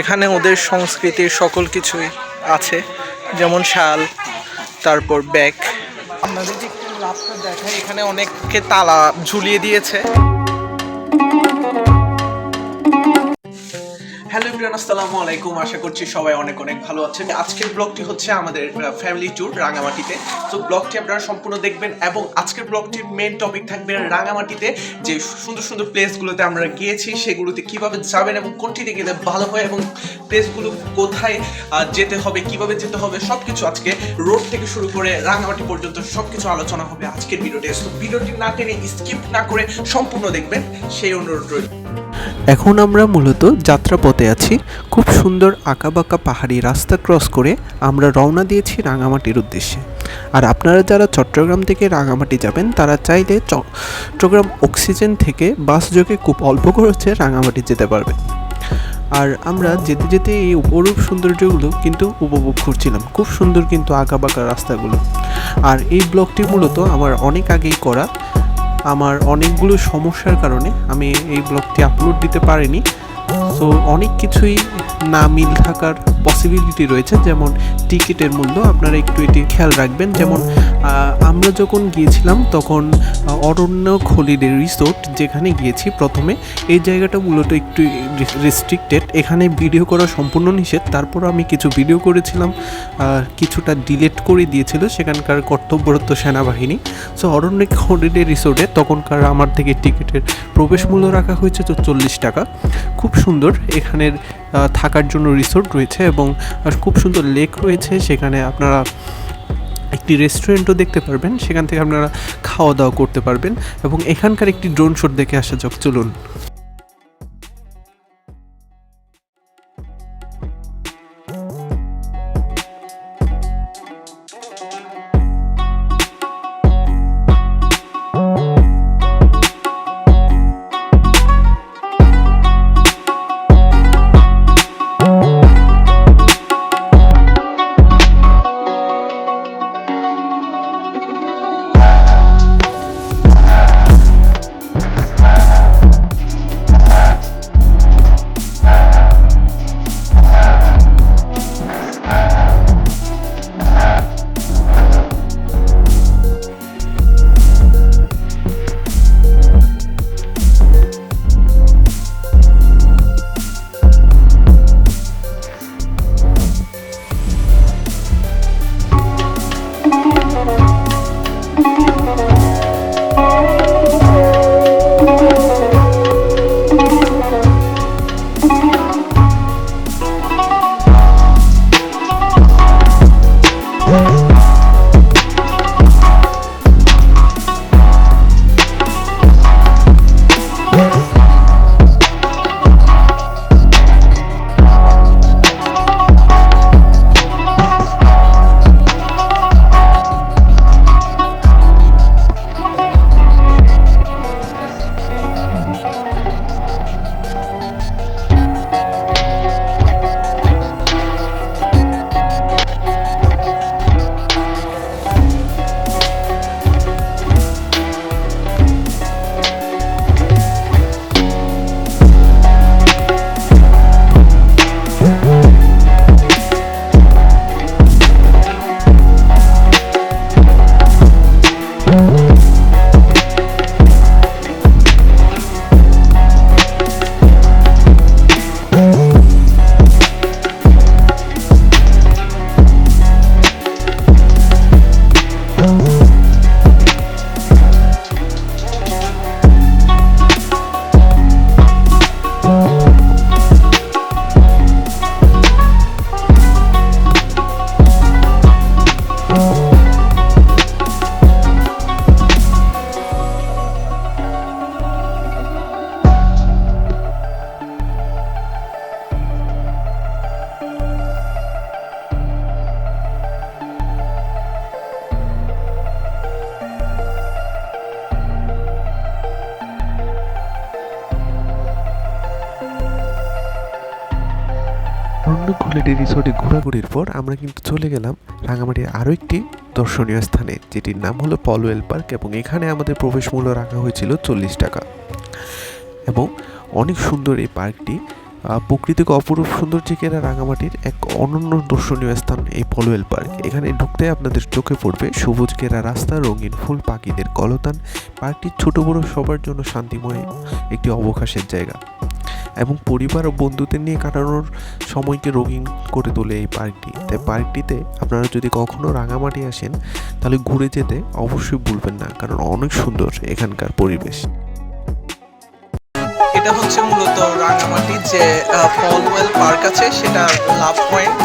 এখানে ওদের সংস্কৃতির সকল কিছুই আছে, যেমন শাল, তারপর ব্যাগ। আপনাদের যে লাভটা দেখায়, এখানে অনেককে তালা ঝুলিয়ে দিয়েছে। এভরিওয়ান আসসালামু আলাইকুম। আশা করছি সবাই অনেক অনেক ভালো আছেন। আজকের ব্লগটি হচ্ছে আমাদের ফ্যামিলি ট্যুর রাঙামাটিতে। তো ব্লগটি আপনারা সম্পূর্ণ দেখবেন এবং আজকের ব্লগটির মেন টপিক থাকবে রাঙামাটিতে যে সুন্দর সুন্দর প্লেসগুলোতে আমরা গিয়েছি, সেগুলোতে কীভাবে যাবেন এবং কোনটিতে গেলে ভালো হয় এবং প্লেসগুলো কোথায় যেতে হবে, কীভাবে যেতে হবে সব কিছু আজকে রোড থেকে শুরু করে রাঙামাটি পর্যন্ত সব কিছু আলোচনা হবে আজকের ভিডিওতে। তো ভিডিওটি না টেনে স্কিপ না করে সম্পূর্ণ দেখবেন। সেই অনুরোধ রইল। এখন আমরা মূলত যাত্রাপথে আছি। খুব সুন্দর আঁকাবাঁকা পাহাড়ি রাস্তা ক্রস করে আমরা রওনা দিয়েছি রাঙামাটির উদ্দেশ্যে। আর আপনারা যারা চট্টগ্রাম থেকে রাঙামাটি যাবেন, তারা চাইলে চট্টগ্রাম অক্সিজেন থেকে বাস যোগে খুব অল্প খরচে রাঙামাটি যেতে পারবেন। আর আমরা যেতে যেতে এই অপরূপ সৌন্দর্যগুলো কিন্তু উপভোগ করছিলাম। খুব সুন্দর কিন্তু আঁকাবাঁকা রাস্তাগুলো। আর এই ব্লগটি মূলত আমার অনেক আগেই করা। আমার অনেকগুলো সমস্যার কারণে আমি এই ব্লগটি আপলোড দিতে পারিনি। তো অনেক কিছুই না মিল থাকার পসিবিলিটি রয়েছে, যেমন টিকিটের মূল্য আপনারা একটু এটি খেয়াল রাখবেন। যেমন আমরা যখন গিয়েছিলাম তখন অরণ্য খলিডে রিসোর্ট যেখানে গিয়েছি প্রথমে, এই জায়গাটা মূলত একটু রেস্ট্রিক্টেড এখানে ভিডিও করা সম্পূর্ণ নিষেধ। তারপর আমি কিছু ভিডিও করেছিলাম কিছুটা ডিলেট করে দিয়েছিল সেখানকার কর্তব্যরত সেনাবাহিনী। সো অরণ্য হলিডে রিসোর্টে তখনকার আমার থেকে টিকিটের প্রবেশ মূল্য রাখা হয়েছে তো চল্লিশ টাকা। খুব সুন্দর। এখানের থাকার জন্য রিসোর্ট রয়েছে এবং খুব সুন্দর লেক রয়েছে। সেখানে আপনারা একটি রেস্টুরেন্টও দেখতে পারবেন। সেখান থেকে আপনারা খাওয়া দাওয়া করতে পারবেন এবং এখানকার একটি ড্রোন শট দেখে আসা যাক। চলুন। হলিডে রিসোর্টে ঘোরাঘুরির পর আমরা কিন্তু চলে গেলাম রাঙামাটির আরও একটি দর্শনীয় স্থানে, যেটির নাম হলো পলওয়েল পার্ক এবং এখানে আমাদের প্রবেশ মূল্য রাখা হয়েছিল চল্লিশ টাকা। এবং অনেক সুন্দর এই পার্কটি প্রকৃতিক অপরূপ সৌন্দর্যে ঘেরা রাঙামাটির এক অনন্য দর্শনীয় স্থান এই পলওয়েল পার্ক এখানে ঢুকতে আপনাদের চোখে পড়বে সবুজ ঘেরা রাস্তা, রঙিন ফুল, পাখিদের কলতান। পার্কটি ছোট বড় সবার জন্য শান্তিময় একটি অবকাশের জায়গা। এবং পরিবার ও বন্ধুদের নিয়ে কাটানোর সময়কে রঙিন করে তোলে এই পার্কটি। তাই পার্কটিতে আপনারা যদি কখনও রাঙামাটি আসেন, তাহলে ঘুরে যেতে অবশ্যই ভুলবেন না, কারণ অনেক সুন্দর এখানকার পরিবেশ। এটা হচ্ছে মূলত রাঙামাটি যে ফলওয়েল পার্ক আছে, সেটা লাভ পয়েন্ট।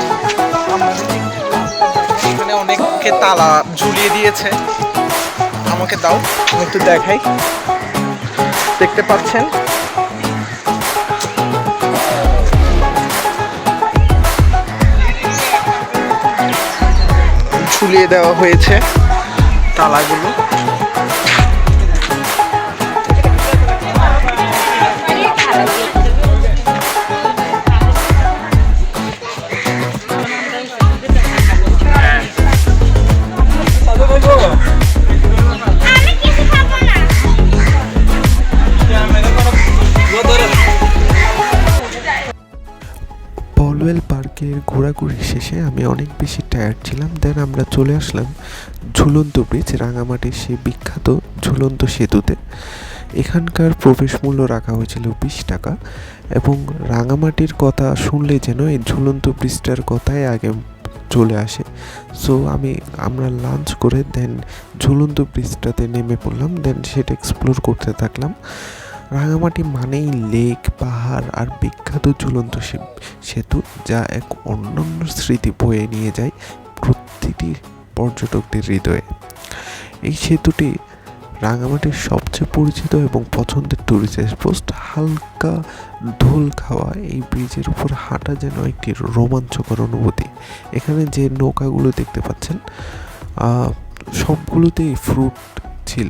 এখানে অনেককে তালা ঝুলিয়ে দিয়েছে, আমাকে দাও একটু দেখাই। দেখতে পাচ্ছেন? ঝুলিয়ে দেওয়া হয়েছে। তালাগুলো। পলওয়েল পার্কের ঘোরাঘুরি শেষে আমি অনেক বেশি টায়ার্ড ছিলাম। দেন আমরা চলে আসলাম ঝুলন্ত ব্রিজ রাঙামাটির সেই বিখ্যাত ঝুলন্ত সেতুতে। এখানকার প্রবেশ মূল্য রাখা হয়েছিল বিশ টাকা এবং রাঙামাটির কথা শুনলে যেন এই ঝুলন্ত ব্রিজটার কথাই আগে চলে আসে। সো আমি, আমরা লাঞ্চ করে দেন ঝুলন্ত ব্রিজটাতে নেমে পড়লাম। দেন সেটা এক্সপ্লোর করতে থাকলাম। রাঙামাটি মানেই লেক, পাহাড় আর বিখ্যাত ঝুলন্ত সেতু, যা এক অন্যান্য স্মৃতি বয়ে নিয়ে যায় প্রতিটি পর্যটকদের হৃদয়ে। এই সেতুটি রাঙামাটির সবচেয়ে পরিচিত এবং পছন্দের ট্যুরিস্ট স্পট হালকা ধুল খাওয়া, এই ব্রিজের উপর হাঁটা যেন একটি রোমাঞ্চকর অনুভূতি। এখানে যে নৌকাগুলো দেখতে পাচ্ছেন সবগুলোতেই ফ্রুট ছিল।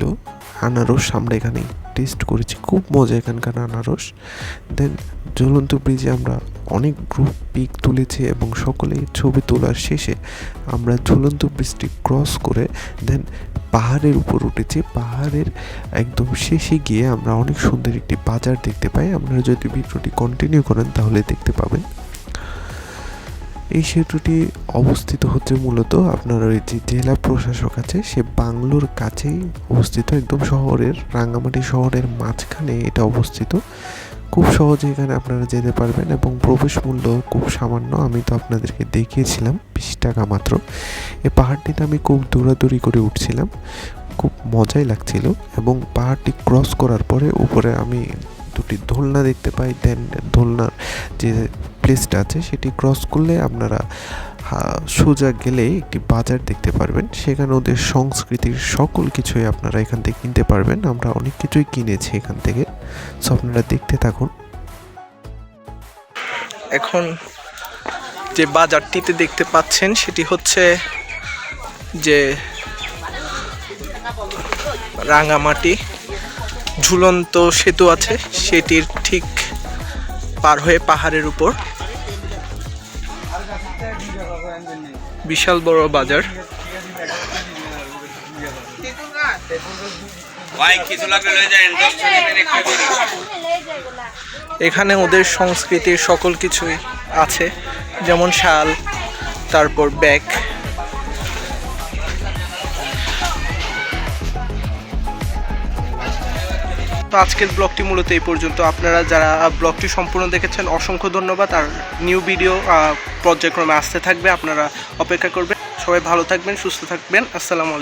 আনারস আমরা এখানে টেস্ট করেছি, খুব মজা এখানকার আনারস। দেন জ্বলন্ত ব্রিজে আমরা অনেক গ্রুপ পিক তুলেছি এবং সকলেই ছবি তোলার শেষে আমরা ঝুলন্ত ব্রিজটি ক্রস করে দেন পাহাড়ের উপর উঠেছি। পাহাড়ের একদম শেষে গিয়ে আমরা অনেক সুন্দর একটি বাজার দেখতে পাই। আপনারা যদি ভিডিওটি কন্টিনিউ করেন তাহলে দেখতে পাবেন। এই সেতুটি অবস্থিত হচ্ছে মূলত আপনার ওই যে জেলা প্রশাসক আছে, সে বাংলোর কাছেই অবস্থিত, একদম শহরের, রাঙ্গামাটি শহরের মাঝখানে এটা অবস্থিত। খুব সহজে এখানে আপনারা যেতে পারবেন এবং প্রবেশ মূল্য খুব সামান্য, আমি তো আপনাদেরকে দেখিয়েছিলাম, বিশ টাকা মাত্র। এই পাহাড়টিতে আমি খুব দৌড়াদৌড়ি করে উঠছিলাম, খুব মজাই লাগছিল এবং পাহাড়টি ক্রস করার পরে উপরে আমি দুটি দোলনা দেখতে পাই দেন দোলনার যে প্লেসটা আছে, সেটি ক্রস করলে আপনারা সোজা গেলে একটি বাজার দেখতে পারবেন। সেখানে ওদের সংস্কৃতির সকল কিছুই আপনারা এখান থেকে কিনতে পারবেন। আমরা অনেক কিছুই কিনেছি এখান থেকে। সো আপনারা দেখতে থাকুন। এখন যে বাজারটিতে দেখতে পাচ্ছেন, সেটি হচ্ছে যে রাঙামাটি। ঝুলন্ত সেতু আছে, সেটির ঠিক পার হয়ে পাহাড়ের উপর। বিশাল বড় বাজার। এখানে ওদের সংস্কৃতির সকল কিছুই আছে। যেমন শাল তারপর ব্যাগ। তো আজকের ব্লগটি মূলত এই পর্যন্ত। আপনারা যারা ব্লগটি সম্পূর্ণ দেখেছেন, অসংখ্য ধন্যবাদ। আর নিউ ভিডিও পর্যায়ক্রমে আসতে থাকবে, আপনারা অপেক্ষা করবেন। সবাই ভালো থাকবেন, সুস্থ থাকবেন। আসসালামু আলাইকুম।